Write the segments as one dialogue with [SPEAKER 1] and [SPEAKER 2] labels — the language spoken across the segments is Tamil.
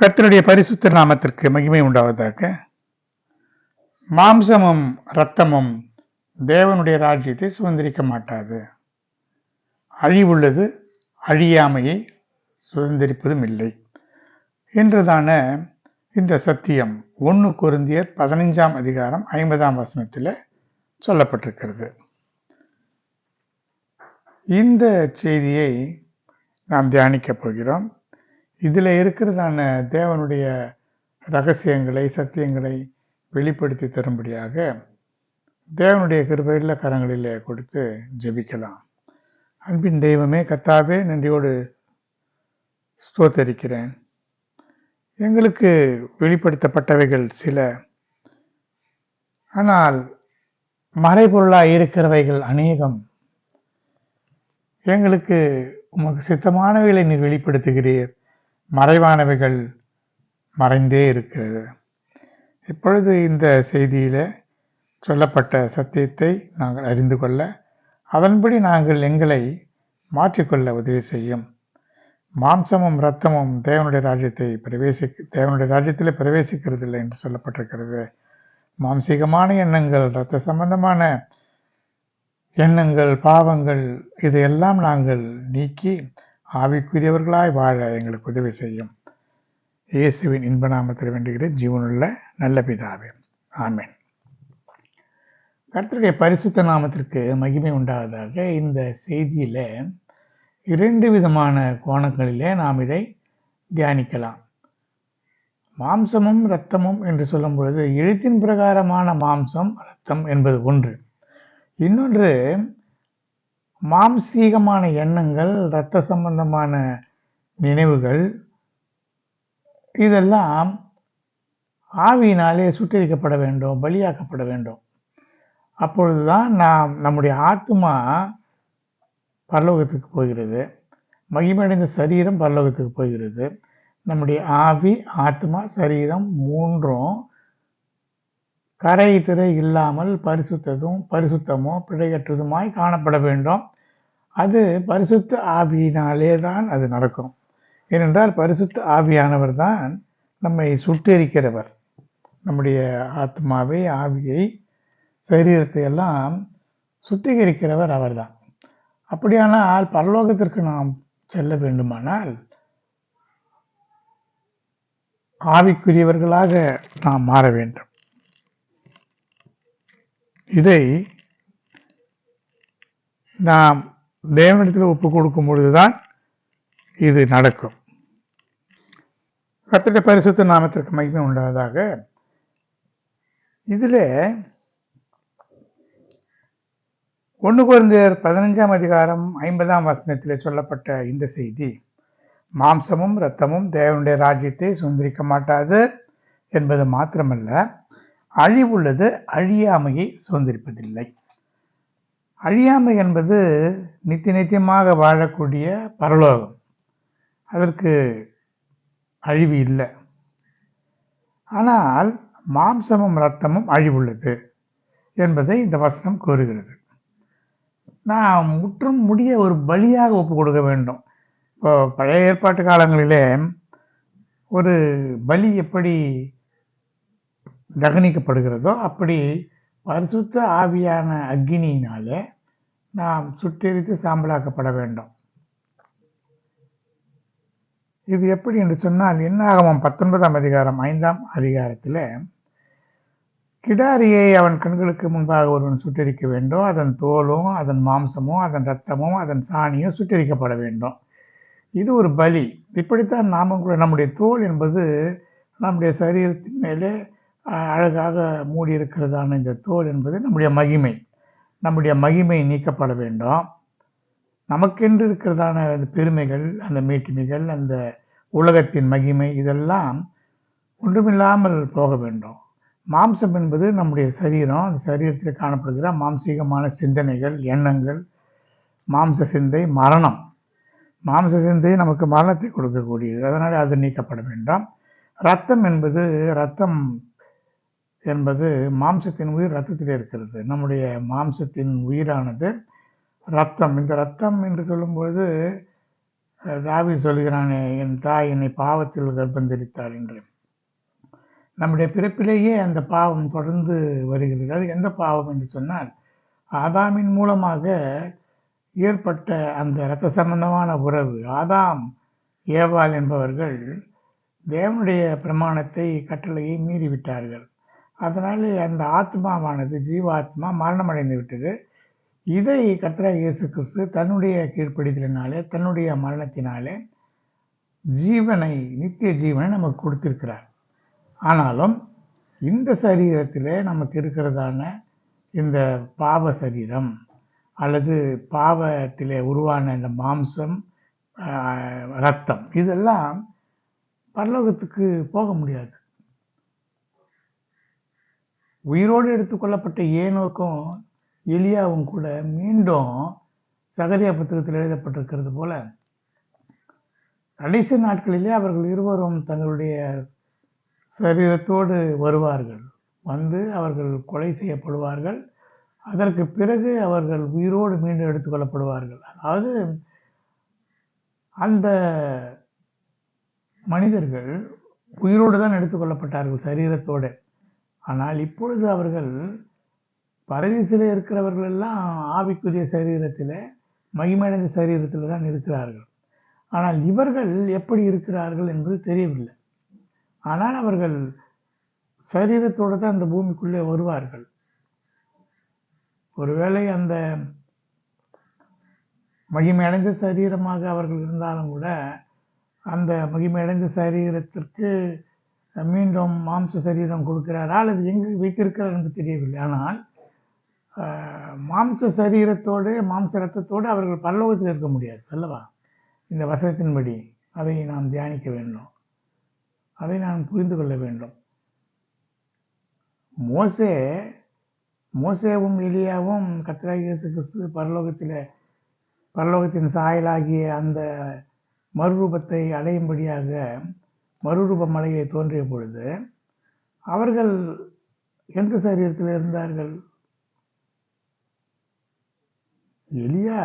[SPEAKER 1] கர்த்தருடைய பரிசுத்த நாமத்திற்கு மகிமை உண்டாவதாக. மாம்சமும் இரத்தமும் தேவனுடைய ராஜ்யத்தை சுதந்திரிக்க மாட்டாது. அழிவுள்ளது அழியாமையை சுதந்திரிப்பதும் இல்லை. என்றுதான இந்த சத்தியம் ஒன்று குருந்தியர் பதினைஞ்சாம் அதிகாரம் ஐம்பதாம் வசனத்தில் சொல்லப்பட்டிருக்கிறது. இந்த செய்தியை நாம் தியானிக்கப் போகிறோம். இதில் இருக்கிறதான தேவனுடைய ரகசியங்களை சத்தியங்களை வெளிப்படுத்தி தரும்படியாக தேவனுடைய கிருபையில் கரங்களிலே கொடுத்து ஜெபிக்கலாம். அன்பின் தெய்வமே கத்தாவே நன்றியோடு ஸ்தோத்தரிக்கிறேன். எங்களுக்கு வெளிப்படுத்தப்பட்டவைகள் சில. ஆனால் மறைபொருளாக இருக்கிறவைகள் அநேகம். எங்களுக்கு உமக்கு சித்தமானவைகளை நீர் வெளிப்படுத்துகிறீர். மறைவானவைகள் மறைந்தே இருக்கிறது. இப்பொழுது இந்த செய்தியில சொல்லப்பட்ட சத்தியத்தை நாங்கள் அறிந்து கொள்ள அதன்படி நாங்கள் எங்களை மாற்றிக்கொள்ள உதவி செய்யும். மாம்சமும் இரத்தமும் தேவனுடைய ராஜ்யத்தை பிரவேசி தேவனுடைய ராஜ்யத்தில் பிரவேசிக்கிறது இல்லை என்று சொல்லப்பட்டிருக்கிறது. மாம்சீகமான எண்ணங்கள் இரத்த சம்பந்தமான எண்ணங்கள் பாவங்கள் இதையெல்லாம் நாங்கள் நீக்கி ஆவிக்குரியவர்களாய் வாழ எங்களுக்கு உதவி செய்யும். இயேசுவின் இன்ப நாமத்தில் வேண்டுகிற ஜீவனுள்ள நல்ல பிதாவே. ஆமேன். கர்த்தருடைய பரிசுத்த நாமத்திற்கு மகிமை உண்டாவதாக இந்த செய்தியில் இரண்டு விதமான கோணங்களிலே நாம் இதை தியானிக்கலாம். மாம்சமும் இரத்தமும் என்று சொல்லும் பொழுது எழுத்தின் பிரகாரமான மாம்சம் இரத்தம் என்பது ஒன்று. இன்னொன்று மாம்சீகமான எண்ணங்கள் இரத்த சம்பந்தமான நினைவுகள் இதெல்லாம் ஆவியினாலே சுட்டரிக்கப்பட வேண்டும் பலியாக்கப்பட வேண்டும். அப்பொழுதுதான் நாம் நம்முடைய ஆத்மா பரலோகத்துக்கு போகிறது. மகிமடைந்த சரீரம் பரலோகத்துக்கு போகிறது. நம்முடைய ஆவி ஆத்மா சரீரம் மூன்றும் கரை திரை இல்லாமல் பரிசுத்ததும் பரிசுத்தமோ பிழையற்றதுமாய் காணப்பட வேண்டும். அது பரிசுத்த ஆவியினாலே தான் அது நடக்கும். ஏனென்றால் பரிசுத்த ஆவியானவர் தான் நம்மை சுட்டெரிக்கிறவர். நம்முடைய ஆத்மாவை ஆவியை சரீரத்தை எல்லாம் சுத்திகரிக்கிறவர் அவர்தான். அப்படியானால் பரலோகத்திற்கு நாம் செல்ல வேண்டுமானால் ஆவிக்குரியவர்களாக நாம் மாற வேண்டும். இதை நாம் தேவனிடத்தில் ஒப்பு கொடுக்கும் பொழுதுதான் இது நடக்கும். கத்திர பரிசுத்த நாமத்திற்கு மகிமை உண்டாவதாக. இதில் ஒன்று குழந்தையர் பதினஞ்சாம் அதிகாரம் ஐம்பதாம் வசனத்தில் சொல்லப்பட்ட இந்த செய்தி மாம்சமும் இரத்தமும் தேவனுடைய ராஜ்யத்தை சுந்தரிக்க மாட்டாது என்பது மாத்திரமல்ல அழிவுள்ளது அழியாமையை சுதந்திரிப்பதில்லை. அழியாமை என்பது நித்திய நித்தியமாக வாழக்கூடிய பரலோகம். அதற்கு அழிவு இல்லை. ஆனால் மாம்சமும் இரத்தமும் அழிவுள்ளது என்பதை இந்த வசனம் கூறுகிறது. நாம் முற்றும் முடிய ஒரு பலியாக ஒப்பு கொடுக்க வேண்டும். இப்போ பழைய ஏற்பாட்டு காலங்களிலே ஒரு பலி எப்படி தகனிக்கப்படுகிறதோ அப்படி பரிசுத்த ஆவியான அக்னியினாலே நாம் சுட்டெரித்து சாம்பலாக்கப்பட வேண்டும். இது எப்படி என்று சொன்னால் என்னாகமம் பத்தொன்பதாம் அதிகாரம் ஐந்தாம் அதிகாரத்தில் கிடாரியை அவன் கண்களுக்கு முன்பாக ஒருவன் சுட்டரிக்க வேண்டும். அதன் தோலும் அதன் மாம்சமும் அதன் ரத்தமும் அதன் சாணியும் சுட்டரிக்கப்பட வேண்டும். இது ஒரு பலி. இப்படித்தான் நாமும் கூட நம்முடைய தோல் என்பது நம்முடைய சரீரத்தின் மேலே அழகாக மூடியிருக்கிறதான இந்த தோல் என்பது நம்முடைய மகிமை. நம்முடைய மகிமை நீக்கப்பட வேண்டும். நமக்கென்று இருக்கிறதான அந்த பெருமைகள் அந்த மேட்டிமைகள் அந்த உலகத்தின் மகிமை இதெல்லாம் ஒன்றுமில்லாமல் போக வேண்டும். மாம்சம் என்பது நம்முடைய சரீரம். அந்த சரீரத்தில் காணப்படுகிற மாம்சீகமான சிந்தனைகள் எண்ணங்கள் மாம்ச சிந்தை மரணம். மாம்ச சிந்தை நமக்கு மரணத்தை கொடுக்கக்கூடியது. அதனால் அது நீக்கப்பட வேண்டாம். ரத்தம் என்பது ரத்தம் என்பது மாம்சத்தின் உயிர் ரத்தத்தில் இருக்கிறது. நம்முடைய மாம்சத்தின் உயிரானது ரத்தம். இந்த ரத்தம் என்று சொல்லும்பொழுது தாவி சொல்கிறானே என் தாய் என்னை பாவத்தில் கர்ப்பந்தரித்தாள் என்று. நம்முடைய பிறப்பிலேயே அந்த பாவம் தொடர்ந்து வருகிறது. அது எந்த பாவம் என்று சொன்னால் ஆதாமின் மூலமாக ஏற்பட்ட அந்த இரத்த சம்பந்தமான உறவு. ஆதாம் ஏவாள் என்பவர்கள் தேவனுடைய பிரமாணத்தை கட்டளையை மீறிவிட்டார்கள். அதனால் அந்த ஆத்மாவானது ஜீவாத்மா மரணமடைந்து விட்டது. இதை கர்த்தராக இயேசு கிறிஸ்து தன்னுடைய கீழ்ப்படிதலினாலே தன்னுடைய மரணத்தினாலே ஜீவனை நித்திய ஜீவனை நமக்கு கொடுத்திருக்கிறார். ஆனாலும் இந்த சரீரத்தில் நமக்கு இருக்கிறதான இந்த பாவ சரீரம் அல்லது பாவத்திலே உருவான இந்த மாம்சம் ரத்தம் இதெல்லாம் பரலோகத்துக்கு போக முடியாது. உயிரோடு எடுத்துக்கொள்ளப்பட்ட ஏனோக்கும் எலியாவும் கூட மீண்டும் சகரியா புத்தகத்தில் எழுதப்பட்டிருக்கிறது போல கடைசி நாட்களிலே அவர்கள் இருவரும் தங்களுடைய சரீரத்தோடு வருவார்கள். வந்து அவர்கள் கொலை செய்யப்படுவார்கள். அதற்கு பிறகு அவர்கள் உயிரோடு மீண்டும் எடுத்துக்கொள்ளப்படுவார்கள். அதாவது அந்த மனிதர்கள் உயிரோடு தான் எடுத்துக்கொள்ளப்பட்டார்கள் சரீரத்தோடு. ஆனால் இப்பொழுது அவர்கள் பரதீசில் இருக்கிறவர்கள் எல்லாம் ஆவிக்குரிய சரீரத்தில் மகிமடைந்த சரீரத்தில் தான் இருக்கிறார்கள். ஆனால் இவர்கள் எப்படி இருக்கிறார்கள் என்பது தெரியவில்லை. ஆனால் அவர்கள் சரீரத்தோடு தான் அந்த பூமிக்குள்ளே வருவார்கள். ஒருவேளை அந்த மகிமையடைந்த சரீரமாக அவர்கள் இருந்தாலும் கூட அந்த மகிமையடைந்த சரீரத்திற்கு மீண்டும் மாம்ச சரீரம் கொடுக்கிறாரா அல்லது எங்கு வைத்திருக்கிறார் என்று தெரியவில்லை. ஆனால் மாம்ச சரீரத்தோடு மாம்ச ரத்தத்தோடு அவர்கள் பரலோகத்தில் இருக்க முடியாது அல்லவா? இந்த வசனத்தின்படி அதை நாம் தியானிக்க வேண்டும். அதை நாம் புரிந்து கொள்ள வேண்டும். மோசே மோசேவும் எலியாவும் கர்த்தராகிய கிறிஸ்து பரலோகத்தில் பரலோகத்தின் சாயலாகிய அந்த மறுரூபத்தை அடையும்படியாக மறுரூப மலையை தோன்றிய பொழுது அவர்கள் எந்த சரீரத்தில் இருந்தார்கள்? எலியா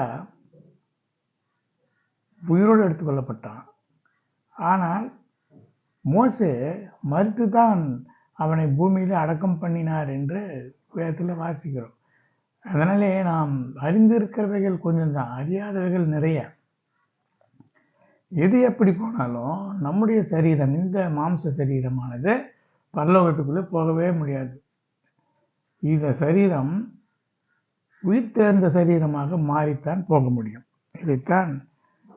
[SPEAKER 1] உயிரோடு எடுத்துக்கொள்ளப்பட்டான் ஆனால் மோசே மறுத்து தான் அவனை பூமியில் அடக்கம் பண்ணினார் என்று வேதத்தில் வாசிக்கிறோம். அதனாலே நாம் அறிந்திருக்கிறவைகள் கொஞ்சம் தான் அறியாதவைகள் நிறைய. எது எப்படி போனாலும் நம்முடைய சரீரம் இந்த மாம்ச சரீரமானது பரலோகத்துக்குள்ளே போகவே முடியாது. இந்த சரீரம் உயிர் தேர்ந்த சரீரமாக மாறித்தான் போக முடியும். இதைத்தான்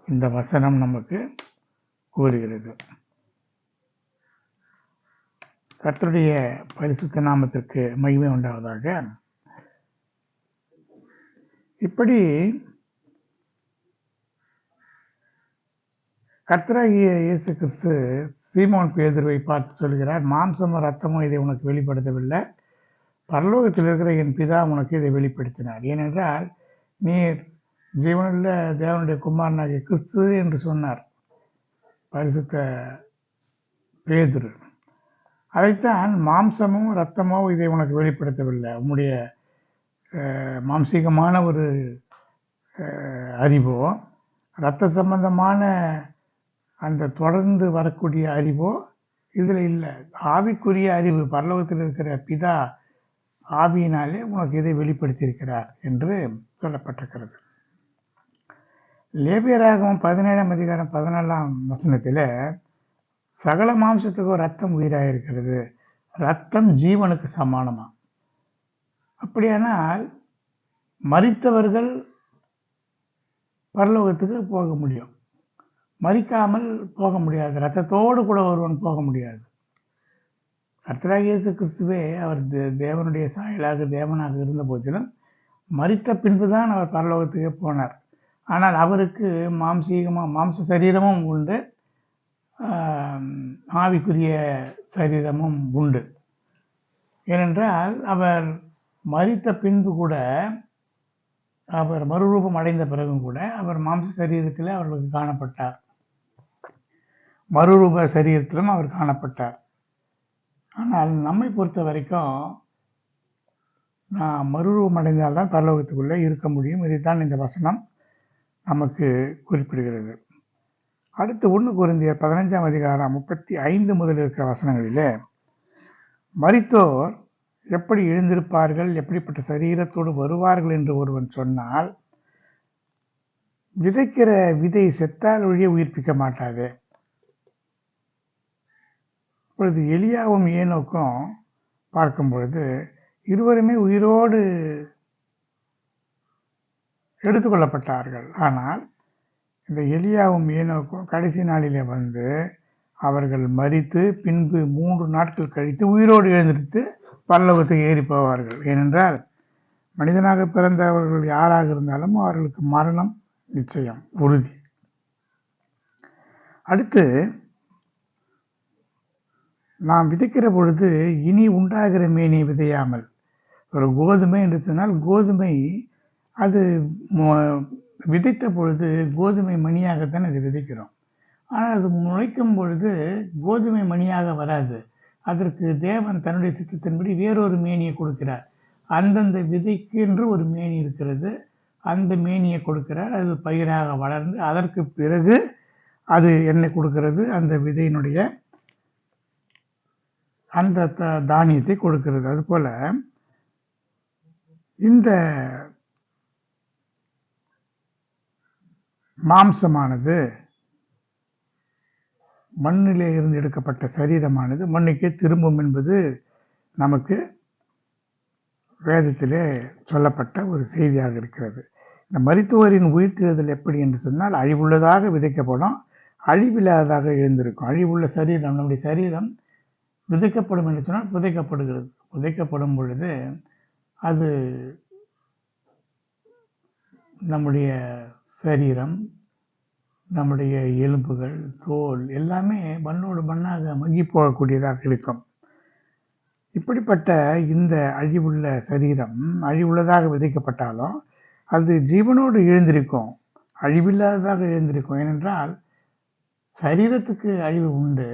[SPEAKER 1] இந்த வசனம் நமக்கு கூறுகிறது. கர்த்தருடைய பரிசுத்த நாமத்திற்கு மகிமை உண்டாவதாக. இப்படி கர்த்தராகிய இயேசு கிறிஸ்து சீமோன் பேதுருவை பார்த்து சொல்கிறார் மாம்சமும் ரத்தமும் இதை உனக்கு வெளிப்படுத்தவில்லை. பரலோகத்தில் இருக்கிற என் பிதா உனக்கு இதை வெளிப்படுத்தினார். ஏனென்றால் நீர் ஜீவனில் தேவனுடைய குமாரனாகிய கிறிஸ்து என்று சொன்னார் பரிசுத்த பேதுரு. அதைத்தான் மாம்சமும் ரத்தமோ இதை உனக்கு வெளிப்படுத்தவில்லை. உன்னுடைய மாம்சீகமான ஒரு அறிவோ இரத்த சம்பந்தமான அந்த தொடர்ந்து வரக்கூடிய அறிவோ இதில் இல்லை. ஆவிக்குரிய அறிவு பரலோகத்தில் இருக்கிற பிதா ஆவியினாலே உனக்கு இதை வெளிப்படுத்தியிருக்கிறார் என்று சொல்லப்பட்டிருக்கிறது. லேபியராகவும் பதினேழாம் அதிகாரம் பதினாலாம் வசனத்தில் சகல மாம்சத்துக்கும் ரத்தம் உயிராக இருக்கிறது ரத்தம் ஜீவனுக்கு சமானமா? அப்படியானால் மறித்தவர்கள் பரலோகத்துக்கு போக முடியும். மறிக்காமல் போக முடியாது. ரத்தத்தோடு கூட ஒருவன் போக முடியாது. கர்த்தராகியேசு கிறிஸ்துவே அவர் தே- தேவனுடைய சாயலாக தேவனாக இருந்த போதிலும் பின்பு பின்புதான் அவர் பரலோகத்துக்கு போனார். ஆனால் அவருக்கு மாம்சீகமாக மாம்ச சரீரமும் உண்டு. ஆவிக்குரிய சரீரமும் உண்டு. ஏனென்றால் அவர் மறித்த பின்பு கூட அவர் மறுரூபம் அடைந்த பிறகும் கூட அவர் மாம்ச சரீரத்தில் அவர்களுக்கு காணப்பட்டார். மறுரூப சரீரத்திலும் அவர் காணப்பட்டார். ஆனால் நம்மை பொறுத்த வரைக்கும் நான் மறுரூபம் அடைந்தால்தான் பரலோகத்துக்குள்ளே இருக்க முடியும். இதைத்தான் இந்த வசனம் நமக்கு குறிப்பிடுகிறது. அடுத்து ஒன்று குருந்தியர் பதினஞ்சாம் அதிகாரம் முப்பத்தி ஐந்து முதல் இருக்கிற வசனங்களிலே மறித்தோர் எப்படி எழுந்திருப்பார்கள் எப்படிப்பட்ட சரீரத்தோடு வருவார்கள்? என்று ஒருவன் சொன்னால் விதைக்கிற விதை செத்தால் ஒழிய உயிர்ப்பிக்க மாட்டாது இப்பொழுது எலியாவும் ஏனோக்கும் பார்க்கும் பொழுது இருவருமே உயிரோடு எடுத்துக்கொள்ளப்பட்டார்கள். ஆனால் இந்த எலியாவும் ஏனோக்கும் கடைசி நாளிலே வந்து அவர்கள் மறித்து பின்பு மூன்று நாட்கள் கழித்து உயிரோடு எழுந்திருத்து பல்லவத்துக்கு ஏறி போவார்கள். ஏனென்றால் மனிதனாக பிறந்தவர்கள் யாராக இருந்தாலும் அவர்களுக்கு மரணம் நிச்சயம் உறுதி. அடுத்து நாம் விதைக்கிற பொழுது இனி உண்டாகிற மீனை விதையாமல். ஒரு கோதுமை என்று சொன்னால் கோதுமை அது விதைத்த பொழுது கோதுமை மணியாகத்தான் அது விதைக்கிறோம். ஆனால் அது முளைக்கும் பொழுது கோதுமை மணியாக வராது. அதற்கு தேவன் தன்னுடைய சித்தத்தின்படி வேறொரு மேனியை கொடுக்கிறார். அந்தந்த விதைக்கு என்று ஒரு மேனி இருக்கிறது. அந்த மேனியை கொடுக்கிறார். அது பயிராக வளர்ந்து அதற்கு பிறகு அது என்ன கொடுக்கிறது. அந்த விதையினுடைய அந்த த- தானியத்தை கொடுக்கிறது. அதுபோல் இந்த மாம்சமானது மண்ணிலே இருந்து எடுக்கப்பட்ட சரீரமானது மண்ணுக்கே திரும்பும் என்பது நமக்கு வேதத்திலே சொல்லப்பட்ட ஒரு செய்தியாக இருக்கிறது. இந்த மருத்துவரின் உயிர்த்தெழுதல் எப்படி என்று சொன்னால் அழிவுள்ளதாக விதைக்கப்படும் அழிவில்லாததாக எழுந்திருக்கும். அழிவுள்ள சரீரம் நம்முடைய சரீரம் விதைக்கப்படும் என்று சொன்னால் புதைக்கப்படுகிறது. புதைக்கப்படும் பொழுது அது நம்முடைய சரீரம் நம்முடைய எலும்புகள் தோல் எல்லாமே மண்ணோடு மண்ணாக மங்கி போகக்கூடியதாக இருக்கும். இப்படிப்பட்ட இந்த அழிவுள்ள சரீரம் அழிவுள்ளதாக விதைக்கப்பட்டாலும் அது ஜீவனோடு எழுந்திருக்கும் அழிவில்லாததாக எழுந்திருக்கும். ஏனென்றால் சரீரத்துக்கு அழிவு உண்டு.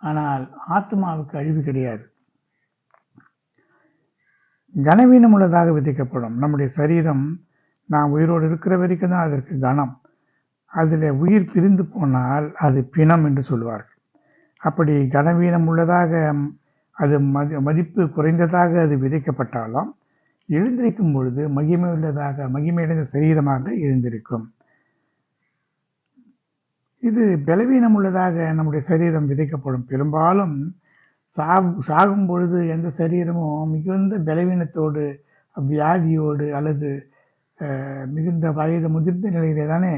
[SPEAKER 1] ஆனால் ஆத்மாவுக்கு அழிவு கிடையாது. கனவீனம் உள்ளதாக விதைக்கப்படும். நம்முடைய சரீரம் நாம் உயிரோடு இருக்கிற வரைக்கும் தான் அதற்கு கனம். அதில் உயிர் பிரிந்து போனால் அது பிணம் என்று சொல்வார்கள். அப்படி கனவீனம் உள்ளதாக அது மதி மதிப்பு குறைந்ததாக அது விதைக்கப்பட்டாலும் எழுந்திருக்கும் பொழுது மகிமை உள்ளதாக மகிமையடைந்த சரீரமாக எழுந்திருக்கும். இது பலவீனம் உள்ளதாக நம்முடைய சரீரம் விதைக்கப்படும். பெரும்பாலும் சாகும் சாகும் பொழுது எந்த சரீரமும் மிகுந்த பலவீனத்தோடு வியாதியோடு அல்லது மிகுந்த வயது முதிர்ந்த நிலையிலே தானே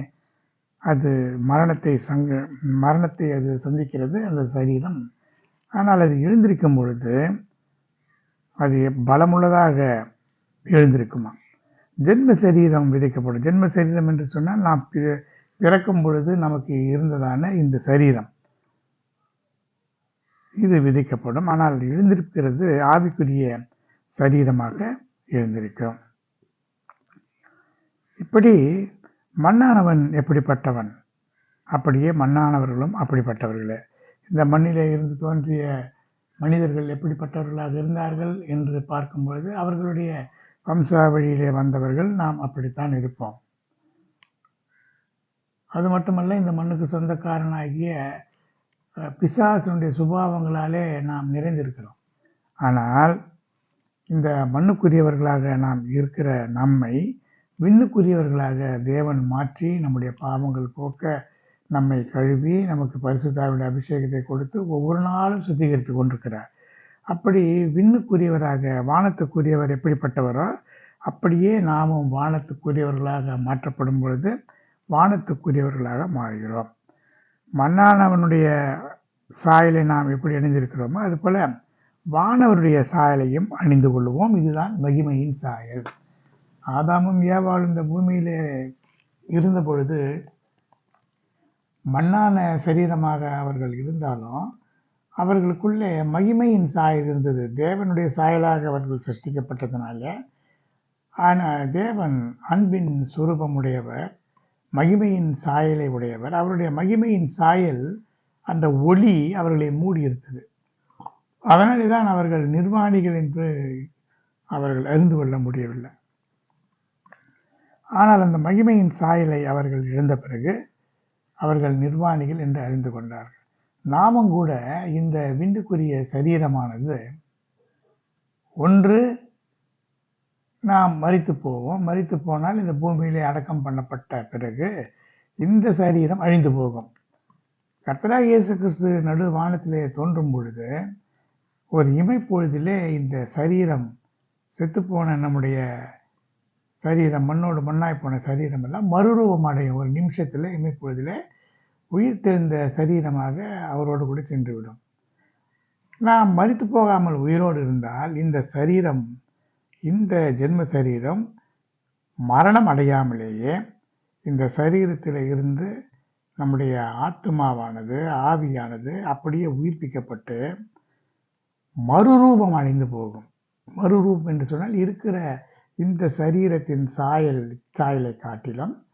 [SPEAKER 1] அது மரணத்தை சங்க மரணத்தை அது சந்திக்கிறது அந்த சரீரம். ஆனால் அது எழுந்திருக்கும் பொழுது அது பலமுள்ளதாக எழுந்திருக்குமா ஜென்ம சரீரம் விதைக்கப்படும். ஜென்ம சரீரம் என்று சொன்னால் நாம் பிறக்கும் பொழுது நமக்கு இருந்ததான இந்த சரீரம். இது விதிக்கப்படும். ஆனால் எழுந்திருக்கிறது ஆவிக்குரிய சரீரமாக எழுந்திருக்கும். இப்படி மண்ணானவன் எப்படிப்பட்டவன்? அப்படியே மண்ணானவர்களும் அப்படிப்பட்டவர்களே. இந்த மண்ணிலே இருந்து தோன்றிய மனிதர்கள் எப்படிப்பட்டவர்களாக இருந்தார்கள் என்று பார்க்கும் பொழுது அவர்களுடைய வம்சாவழியிலே வந்தவர்கள் நாம் அப்படித்தான் இருப்போம். அது மட்டுமல்ல இந்த மண்ணுக்கு சொந்தக்காரனாகிய பிசாசனுடைய சுபாவங்களாலே நாம் நிறைந்திருக்கிறோம். ஆனால் இந்த மண்ணுக்குரியவர்களாக நாம் இருக்கிற நம்மை விண்ணுக்குரியவர்களாக தேவன் மாற்றி நம்முடைய பாவங்கள் போக்க நம்மை கழுவி நமக்கு பரிசுத்தாவுடைய அபிஷேகத்தை கொடுத்து ஒவ்வொரு நாளும் சுத்திகரித்து கொண்டிருக்கிறார். அப்படி விண்ணுக்குரியவராக வானத்துக்குரியவர் எப்படிப்பட்டவரோ அப்படியே நாமும் வானத்துக்குரியவர்களாக மாற்றப்படும் பொழுது வானத்துக்குரியவர்களாக மாறுகிறோம். மண்ணானவனுடைய சாயலை நாம் எப்படி அணிந்திருக்கிறோமோ அதுபோல் வானவருடைய சாயலையும் அணிந்து கொள்வோம் இதுதான் மகிமையின் சாயல். ஆதாமும் ஏவாள் இந்த பூமியிலே இருந்த பொழுது மண்ணான சரீரமாக அவர்கள் இருந்தாலும் அவர்களுக்குள்ளே மகிமையின் சாயல் இருந்தது. தேவனுடைய சாயலாக அவர்கள் சிருஷ்டிக்கப்பட்டதுனால ஆனால் தேவன் அன்பின் சுரூபமுடையவர். மகிமையின் சாயலை உடையவர். அவருடைய மகிமையின் சாயல் அந்த ஒளி அவர்களை மூடியிருந்தது அதனாலே தான் அவர்கள் நிர்வாணிகள் என்று அவர்கள் அறிந்து கொள்ள முடியவில்லை. ஆனால் அந்த மகிமையின் சாயலை அவர்கள் இழந்த பிறகு அவர்கள் நிர்வாணிகள் என்று அறிந்து கொண்டார்கள். நாமும் கூட இந்த விண்டுக்குரிய சரீரமானது ஒன்று நாம் மறித்து போவோம். மறித்து போனால் இந்த பூமியிலே அடக்கம் பண்ணப்பட்ட பிறகு இந்த சரீரம் அழிந்து போகும். கர்த்தராக இயேசு கிறிஸ்து நடு வானத்திலே தோன்றும் பொழுது ஒரு இமைப்பொழுதிலே இந்த சரீரம் செத்துப்போன நம்முடைய சரீரம் மண்ணோடு மண்ணாய் போன சரீரம் எல்லாம் மறுரூபம் அடையும். ஒரு நிமிஷத்தில் இமைப்பொழுதிலே உயிர் தெரிந்த சரீரமாக அவரோடு கூட சென்றுவிடும். நாம் மறித்து போகாமல் உயிரோடு இருந்தால் இந்த சரீரம் இந்த ஜென்ம சரீரம் மரணம் அடையாமலேயே இந்த சரீரத்தில் இருந்து நம்முடைய ஆத்மாவானது ஆவியானது அப்படியே உயிர்ப்பிக்கப்பட்டு மறுரூபம் அடைந்து போகும். மறுரூபம் என்று சொன்னால் இருக்கிற இந்த சரீரத்தின் சாயல் சாயலை காட்டிலும்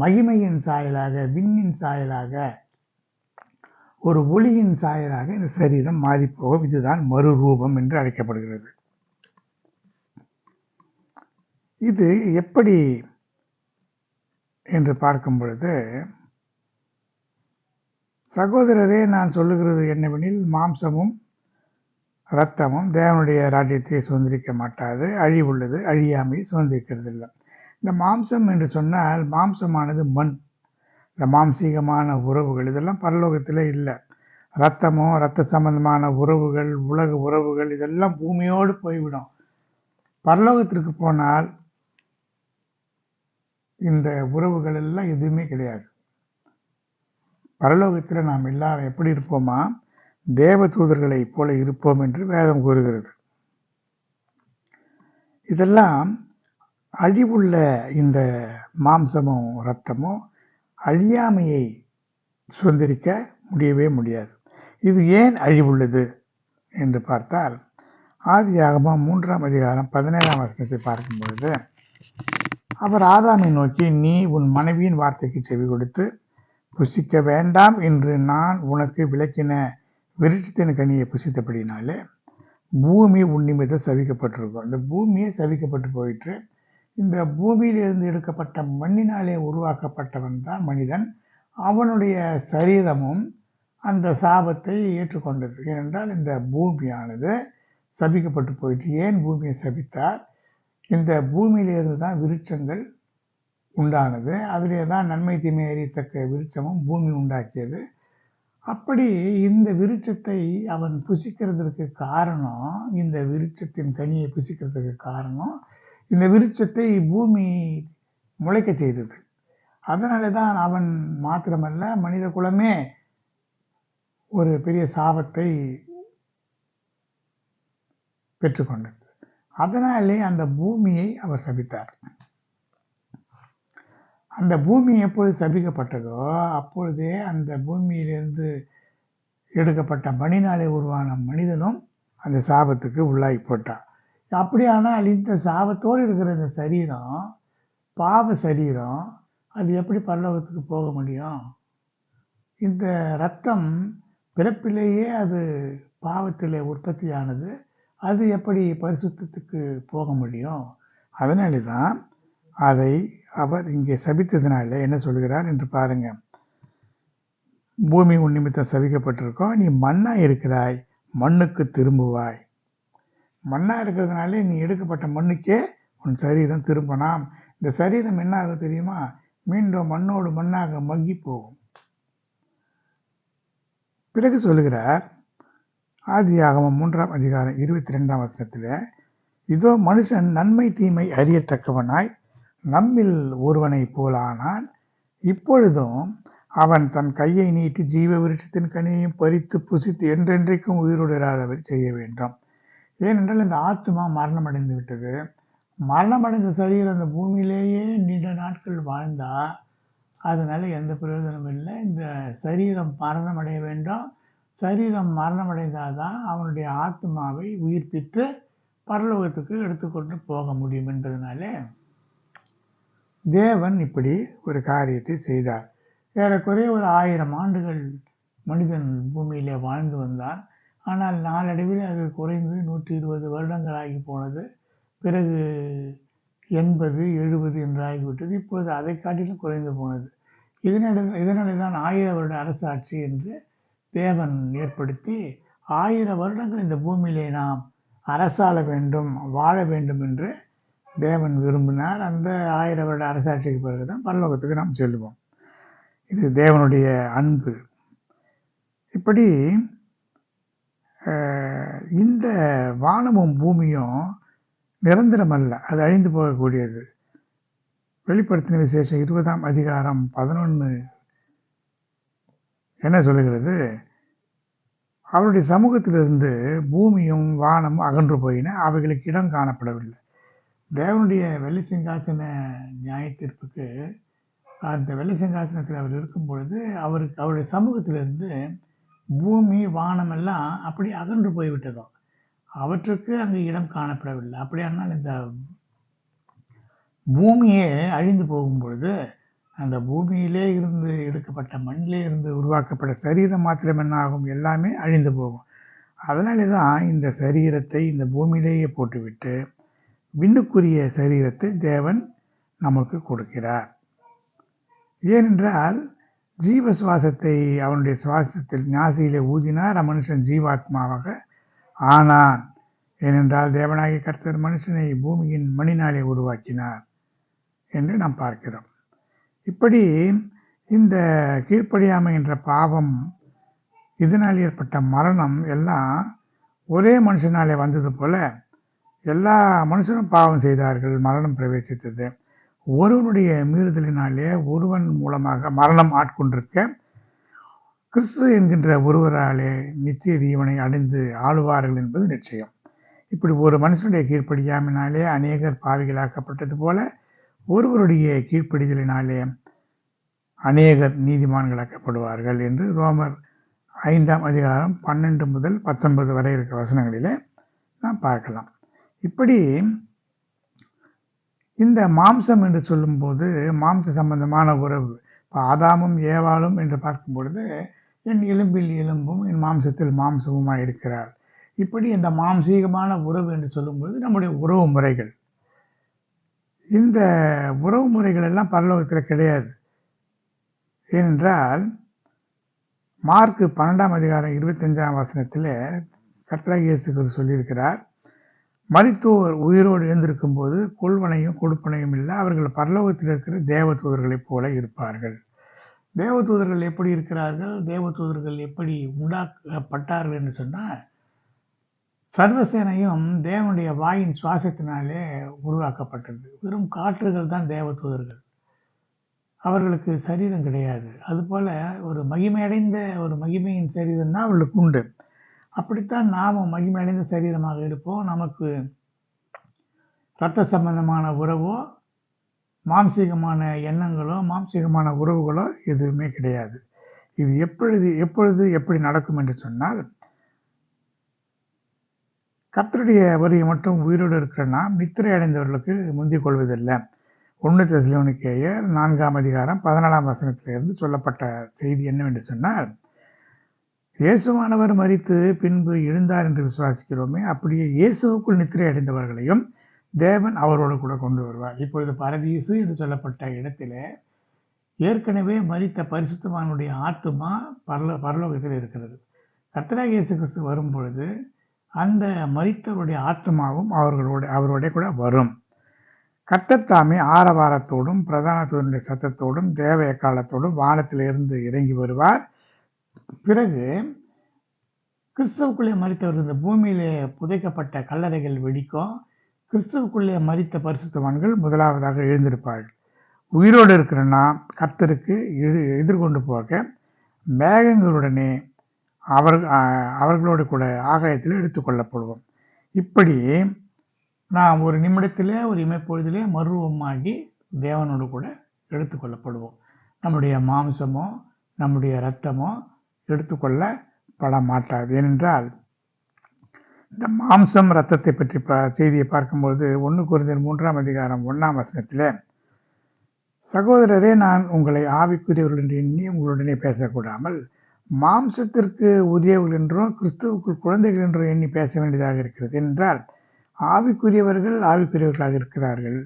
[SPEAKER 1] மகிமையின் சாயலாக விண்ணின் சாயலாக ஒரு ஒளியின் சாயலாக இந்த சரீரம் மாறிப்போகும். இதுதான் மறுரூபம் என்று அழைக்கப்படுகிறது. இது எப்படி என்று பார்க்கும் பொழுது சகோதரரே நான் சொல்லுகிறது என்னவெனில் மாம்சமும் இரத்தமும் தேவனுடைய ராஜ்யத்தை சுதந்திரிக்க மாட்டாது அழிவுள்ளது அழியாமை சுதந்திரிக்கிறது இல்லை இந்த மாம்சம் என்று சொன்னால் மாம்சமானது மண். இந்த மாம்சீகமான உறவுகள் இதெல்லாம் பரலோகத்தில் இல்லை. ரத்தமோ ரத்த சம்பந்தமான உறவுகள் உலக உறவுகள் இதெல்லாம் பூமியோடு போய்விடும். பரலோகத்திற்கு போனால் இந்த உறவுகள் எல்லாம் எதுவுமே கிடையாது. பரலோகத்தில் நாம் எல்லாரும் எப்படி இருப்போமா? தேவ தூதர்களைப் போல இருப்போம் என்று வேதம் கூறுகிறது. இதெல்லாம் அழிவுள்ள இந்த மாம்சமும் இரத்தமும் அழியாமையை சுதந்திரிக்க முடியவே முடியாது. இது ஏன் அழிவுள்ளது என்று பார்த்தால் ஆதியாகமாக மூன்றாம் அதிகாரம் பதினேழாம் வருஷத்தை பார்க்கும் பொழுது அவர் ஆதாமை நோக்கி நீ உன் மனைவியின் வார்த்தைக்கு செவி கொடுத்து புசிக்க வேண்டாம் என்று நான் உனக்கு விளக்கின விருட்சத்தின் கனியை புசித்தபடினாலே பூமி உன்னிமித சவிக்கப்பட்டிருக்கும். இந்த பூமியே சவிக்கப்பட்டு போயிட்டு இந்த பூமியிலிருந்து எடுக்கப்பட்ட மண்ணினாலே உருவாக்கப்பட்டவன் தான் மனிதன். அவனுடைய சரீரமும் அந்த சாபத்தை ஏற்றுக்கொண்டது. ஏனென்றால் இந்த பூமியானது சபிக்கப்பட்டு போயிட்டு ஏன் பூமியை சபித்தார் இந்த பூமியிலிருந்து தான் விருட்சங்கள் உண்டானது. அதிலே தான் நன்மை தீமை அறியத்தக்க விருட்சமும் பூமி உண்டாக்கியது. அப்படி இந்த விருட்சத்தை அவன் புசிக்கிறதுக்கு காரணம் இந்த விருட்சத்தின் கனியை புசிக்கிறதுக்கு காரணம் இந்த விருட்சத்தை பூமி முளைக்க செய்தது. அதனால தான் அவன் மாத்திரமல்ல மனித குலமே ஒரு பெரிய சாபத்தை பெற்றுக்கொண்டது. அதனாலே அந்த பூமியை அவர் சபித்தார். அந்த பூமி எப்பொழுது சபிக்கப்பட்டதோ அப்பொழுதே அந்த பூமியிலிருந்து எடுக்கப்பட்ட மணினாலே உருவான மனிதனும் அந்த சாபத்துக்கு உள்ளாகி போட்டான். அப்படியானால் இந்த சாபத்தோடு இருக்கிற இந்த சரீரம் பாவ சரீரம் அது எப்படி பரலோகத்துக்கு போக முடியும்? இந்த ரத்தம் பிறப்பிலேயே அது பாவத்தில் உற்பத்தியானது. அது எப்படி பரிசுத்தத்துக்கு போக முடியும்? அதனால தான் அதை அவர் இங்கே சபித்ததினால என்ன சொல்கிறார் என்று பாருங்க. பூமி உன் நிமித்தம் சபிக்கப்பட்டிருக்கோம். நீ மண்ணாக இருக்கிறாய் மண்ணுக்கு திரும்புவாய். மண்ணாக இருக்கிறதுனாலே நீ எடுக்கப்பட்ட மண்ணுக்கே உன் சரீரம் திரும்பலாம். இந்த சரீரம் என்ன ஆகும் தெரியுமா? மீண்டும் மண்ணோடு மண்ணாக மங்கி போகும். பிறகு சொல்லுகிறார் ஆதி மூன்றாம் அதிகாரம் இருபத்தி ரெண்டாம் வசனத்தில் இதோ மனுஷன் நன்மை தீமை அறியத்தக்கவனாய் நம்மில் ஒருவனைப் போலானான். இப்பொழுதும் அவன் தன் கையை நீட்டி ஜீவ விருட்சத்தின் கனியையும் பறித்து புசித்து என்றென்றைக்கும் உயிரோடு செய்ய வேண்டும். ஏனென்றால் இந்த ஆத்மா மரணம் அடைந்து விட்டது. மரணமடைந்த சரீரம் அந்த பூமியிலேயே நீண்ட நாட்கள் வாழ்ந்தா அதனால் எந்த பிரயோஜனமும் இல்லை. இந்த சரீரம் மரணம் அடைய வேண்டும். சரீரம் மரணமடைந்தால் தான் அவனுடைய ஆத்மாவை உயிர்ப்பித்து பரலோகத்துக்கு எடுத்துக்கொண்டு போக முடியும் என்பதனாலே தேவன் இப்படி ஒரு காரியத்தை செய்தார். ஏறக்குறைய ஒரு ஆயிரம் ஆண்டுகள் மனிதன் பூமியிலே வாழ்ந்து வந்தான். ஆனால் நாளடைவில் அது குறைந்து நூற்றி இருபது வருடங்கள் ஆகி போனது. பிறகு எண்பது எழுபது என்று ஆகிவிட்டது இப்போது அதை காட்டிலும் குறைந்து போனது. இதனால இதனாலே தான் ஆயிர வருட அரசாட்சி என்று தேவன் ஏற்படுத்தி ஆயிரம் வருடங்கள் இந்த பூமியிலே நாம் அரசாள வேண்டும் வாழ வேண்டும் என்று தேவன் விரும்பினார். அந்த ஆயிரம் வருட அரசாட்சிக்கு பிறகு தான் பரலோகத்துக்கு நாம் செல்லுவோம் இது தேவனுடைய அன்பு. இப்படி இந்த வானமும் பூமியும் நிரந்தரமல்ல. அது அழிந்து போகக்கூடியது. வெளிப்படுத்தின விசேஷம் இருபதாம் அதிகாரம் பதினொன்று என்ன சொல்லுகிறது? அவருடைய சமூகத்திலிருந்து பூமியும் வானமும் அகன்று போயின அவைகளுக்கு இடம் காணப்படவில்லை. தேவனுடைய வெள்ளிச்சங்காசன நியாய தீர்ப்புக்கு அந்த வெள்ளிச்சங்காசனத்தில் அவர் இருக்கும் பொழுது அவருக்கு அவருடைய சமூகத்திலிருந்து பூமி வானம் எல்லாம் அப்படி அகன்று போய்விட்டதோ அவற்றுக்கு அங்கு இடம் காணப்படவில்லை. அப்படியானால் இந்த பூமியே அழிந்து போகும் பொழுது அந்த பூமியிலே இருந்து எடுக்கப்பட்ட மண்ணிலே இருந்து உருவாக்கப்பட்ட சரீரம் மாத்திரம் என்ன ஆகும்? எல்லாமே அழிந்து போகும். அதனாலே தான் இந்த சரீரத்தை இந்த பூமியிலேயே போட்டுவிட்டு விண்ணுக்குரிய சரீரத்தை தேவன் நமக்கு கொடுக்கிறார். ஏனென்றால் ஜீவ சுவாசத்தை அவனுடைய சுவாசத்தில் ஞாசியிலே ஊதினார். மனுஷன் ஜீவாத்மாவாக ஆனான். ஏனென்றால் தேவனாகிய கர்த்தர் மனுஷனை பூமியின் மணினாலே உருவாக்கினார் என்று நாம் பார்க்கிறோம். இப்படி இந்த கீழ்ப்படியாமை என்ற பாவம் இதனால் ஏற்பட்ட மரணம் எல்லாம் ஒரே மனுஷனாலே வந்தது போல எல்லா மனுஷரும் பாவம் செய்தார்கள் மரணம் பிரவேசித்தது. ஒருவனுடைய மீறுதலினாலே ஒருவன் மூலமாக மரணம் ஆட்கொண்டிருக்க கிறிஸ்து என்கின்ற ஒருவராலே நித்திய தீவனை அடைந்து ஆளுவார்கள் என்பது நிச்சயம். இப்படி ஒரு மனுஷனுடைய கீழ்ப்படியாமினாலே அநேகர் பாவிகளாக்கப்பட்டது போல ஒருவருடைய கீழ்ப்படிதலினாலே அநேகர் நீதிமான்களாக்கப்படுவார்கள் என்று ரோமர் ஐந்தாம் அதிகாரம் பன்னெண்டு முதல் பத்தொன்பது வரை இருக்கிற வசனங்களிலே நாம் பார்க்கலாம். இப்படி இந்த மாம்சம் என்று சொல்லும்போது மாம்ச சம்பந்தமான உறவு இப்போ ஆதாமும் ஏவாளும் என்று பார்க்கும் பொழுது என் எலும்பில் எலும்பும் என் மாம்சத்தில் மாம்சமுமாக இருக்கிறார். இப்படி இந்த மாம்சீகமான உறவு என்று சொல்லும்போது நம்முடைய உறவு முறைகள் இந்த உறவு முறைகள் எல்லாம் பரலோகத்தில் கிடையாது. ஏனென்றால் மார்க்கு பன்னெண்டாம் அதிகாரம் இருபத்தஞ்சாம் வசனத்தில் கர்த்தராகிய இயேசு சொல்லியிருக்கிறார் மருத்துவர் உயிரோடு எழுந்திருக்கும் போது கொள்வனையும் கொடுப்பனையும் இல்லை அவர்கள் பரலோகத்தில் இருக்கிற தேவதூதர்களைப் போல இருப்பார்கள். தேவதூதர்கள் எப்படி இருக்கிறார்கள்? தேவதூதர்கள் எப்படி உண்டாக்கப்பட்டார்கள் என்று சொன்னால் சர்வசேனையும் தேவனுடைய வாயின் சுவாசத்தினாலே உருவாக்கப்பட்டது. வெறும் காற்றுகள் தான் தேவதூதர்கள். அவர்களுக்கு சரீரம் கிடையாது. அதுபோல் ஒரு மகிமையடைந்த ஒரு மகிமையின் சரீரம் தான் அவர்களுக்கு உண்டு. அப்படித்தான் நாமும் மகிமையடைந்த சரீரமாக இருப்போம். நமக்கு இரத்த சம்பந்தமான உறவோ மாம்சீகமான எண்ணங்களோ மாம்சீகமான உறவுகளோ எதுவுமே கிடையாது. இது எப்பொழுது எப்பொழுது எப்படி நடக்கும் என்று சொன்னால் கர்த்தருடைய வரியை மட்டும் உயிரோடு இருக்கிற நாம் நித்திரை அடைந்தவர்களுக்கு முந்திக் கொள்வதில்லை. ஒன்று தெசலோனிக்கேயர் நான்காம் அதிகாரம் பதினாலாம் வசனத்திலிருந்து சொல்லப்பட்ட செய்தி என்னவென்று சொன்னால் இயேசுவானவர் மறித்து பின்பு எழுந்தார் என்று விசுவாசிக்கிறோமே அப்படியே இயேசுவுக்குள் நித்திரை அடைந்தவர்களையும் தேவன் அவரோடு கூட கொண்டு வருவார். இப்பொழுது பரதீசு என்று சொல்லப்பட்ட இடத்துல ஏற்கனவே மறித்த பரிசுத்தமானுடைய ஆத்மா பரலோ பரலோகத்தில் இருக்கிறது. கர்த்தராக இயேசு கிறிஸ்து வரும் பொழுது அந்த மறித்தவருடைய ஆத்மாவும் அவர்களோட அவரோட கூட வரும். கர்த்தர் ஆரவாரத்தோடும் பிரதான தூதனுடைய சத்தத்தோடும் தேவ வானத்தில் வானத்திலிருந்து இறங்கி வருவார். பிறகு கிறிஸ்தவுக்குள்ளே மறித்தவர்கள் இந்த பூமியிலே புதைக்கப்பட்ட கல்லறைகள் வெடிக்கும். கிறிஸ்துவுக்குள்ளே மறித்த பரிசுத்தவான்கள் முதலாவதாக எழுந்திருப்பார்கள். உயிரோடு இருக்கிறன்னா கர்த்தருக்கு எதிர் எதிர்கொண்டு போக. மேகங்களுடனே அவர் அவர்களோடு கூட ஆகாயத்தில் எடுத்துக்கொள்ளப்படுவோம் இப்படி நாம் ஒரு நிமிடத்திலே ஒரு இமைப்பொழுதிலே மருவமாகி தேவனோடு கூட எடுத்துக்கொள்ளப்படுவோம் நம்முடைய மாம்சமோ நம்முடைய இரத்தமோ எடுத்துக்கொள்ளப்பட மாட்டாது. ஏனென்றால் இந்த மாம்சம் ரத்தத்தை பற்றி ப செய்தியை பார்க்கும்போது ஒன்று குறைந்தர் மூன்றாம் அதிகாரம் ஒன்றாம் வசனத்தில் சகோதரரே நான் உங்களை ஆவிக்குரியவர்கள் என்று எண்ணி உங்களுடனே பேசக்கூடாமல் மாம்சத்திற்கு உரியவர்கள் என்றும் கிறிஸ்துவுக்குள் குழந்தைகள் என்றும் எண்ணி பேச வேண்டியதாக இருக்கிறது என்றால் ஆவிக்குரியவர்கள் ஆவிக்குரியவர்களாக இருக்கிறார்கள்.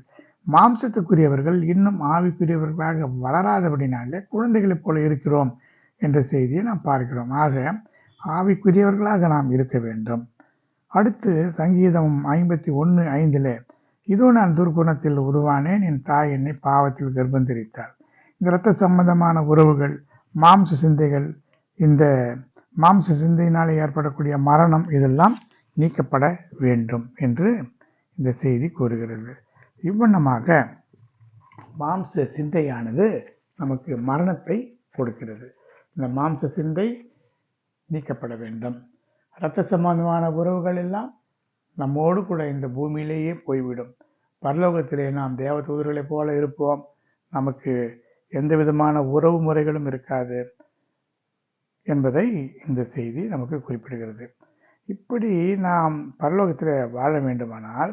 [SPEAKER 1] மாம்சத்துக்குரியவர்கள் இன்னும் ஆவிக்குரியவர்களாக வளராதபடினாலே குழந்தைகளைப் போல இருக்கிறோம் என்ற செய்தியை நாம் பார்க்கிறோம். ஆக ஆவிக்குரியவர்களாக நாம் இருக்க வேண்டும். அடுத்து சங்கீதம் ஐம்பத்தி ஒன்று ஐந்தில் இதோ நான் துர்க்குணத்தில் உருவானேன் என் தாய் என்னை பாவத்தில் கர்ப்பம் தெரித்தாள். இந்த இரத்த சம்பந்தமான உறவுகள் மாம்ச சிந்தைகள் இந்த மாம்ச சிந்தையினால் ஏற்படக்கூடிய மரணம் இதெல்லாம் நீக்கப்பட வேண்டும் என்று இந்த செய்தி கூறுகிறது. இவ்வண்ணமாக மாம்ச சிந்தையானது நமக்கு மரணத்தை கொடுக்கிறது. இந்த மாம்ச சிந்தை நீக்கப்பட வேண்டும். இரத்த சம்பந்தமான உறவுகள் எல்லாம் நம்மோடு கூட இந்த பூமியிலேயே போய்விடும். பரலோகத்திலே நாம் தேவதூதர்களைப் போல இருப்போம். நமக்கு எந்த விதமான உறவு முறைகளும் இருக்காது. என்பதை இந்த செய்தி நமக்கு குறிப்பிடுகிறது. இப்படி நாம் பரலோகத்தில் வாழ வேண்டுமானால்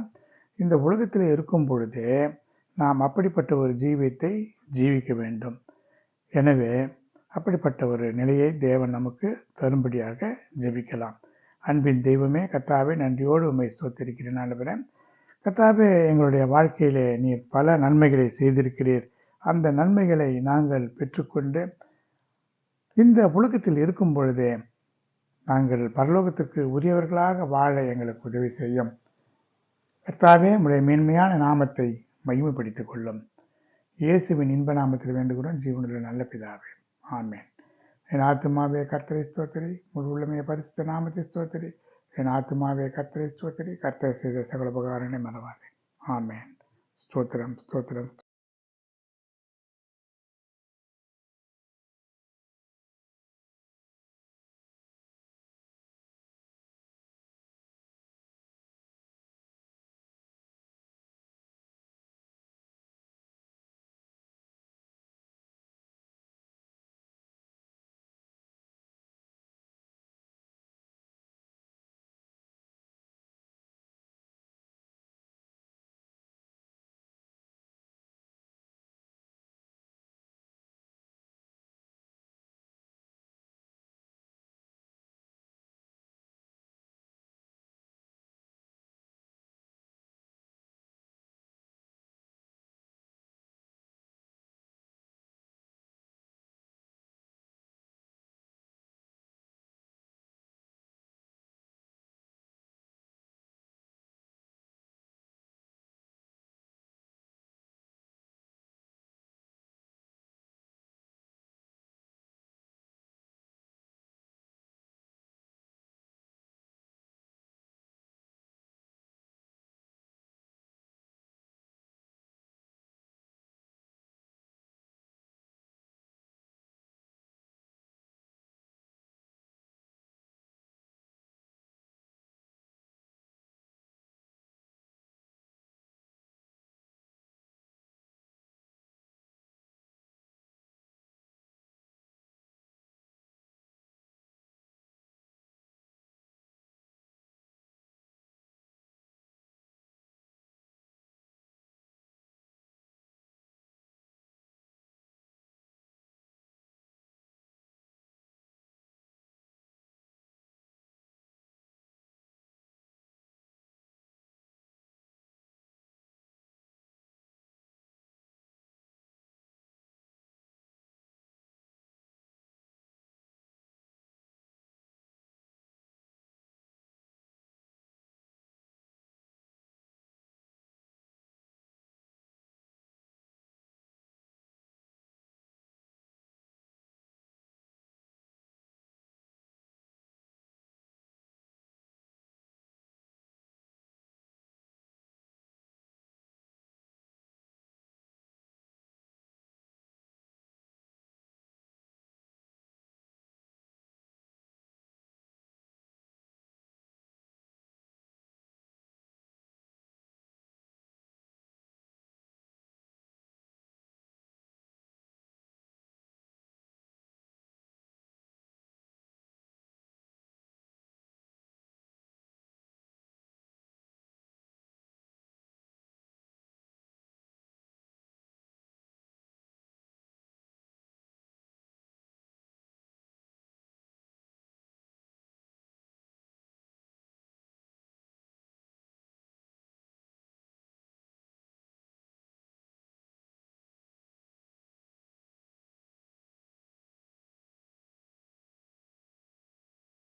[SPEAKER 1] இந்த உலகத்தில் இருக்கும் பொழுதே நாம் அப்படிப்பட்ட ஒரு ஜீவியத்தை ஜீவிக்க வேண்டும். எனவே அப்படிப்பட்ட ஒரு நிலையை தேவன் நமக்கு தரும்படியாக ஜெபிக்கலாம். அன்பின் தெய்வமே கத்தாவே நன்றியோடு உண்மை ஸ்தோத்திருக்கிறேன். ஆண்டவரே கத்தாவே எங்களுடைய வாழ்க்கையிலே நீர் பல நன்மைகளை செய்திருக்கிறீர். அந்த நன்மைகளை நாங்கள் பெற்றுக்கொண்டு இந்த புழுக்கத்தில் இருக்கும் பொழுதே நாங்கள் பரலோகத்திற்கு உரியவர்களாக வாழ எங்களுக்கு உதவி செய்யும். கர்த்தாவே உடைய மேன்மையான நாமத்தை மகிமைப்படுத்திக் கொள்ளும். இயேசுவின் இன்ப நாமத்தில் வேண்டுகிறோம். ஜீவனுள்ள நல்ல பிதாவே ஆமேன். என் ஆத்துமாவே கர்த்தரை ஸ்தோத்திரி. முழு உள்ளமைய பரிசுத்த நாமத்தை ஸ்தோத்திரி. என் ஆத்துமாவே கர்த்தரை ஸ்தோத்திரி. கர்த்தரை செய்த சகல உபகாரனை மறவாதே. ஆமேன். ஸ்தோத்திரம் ஸ்தோத்திரம்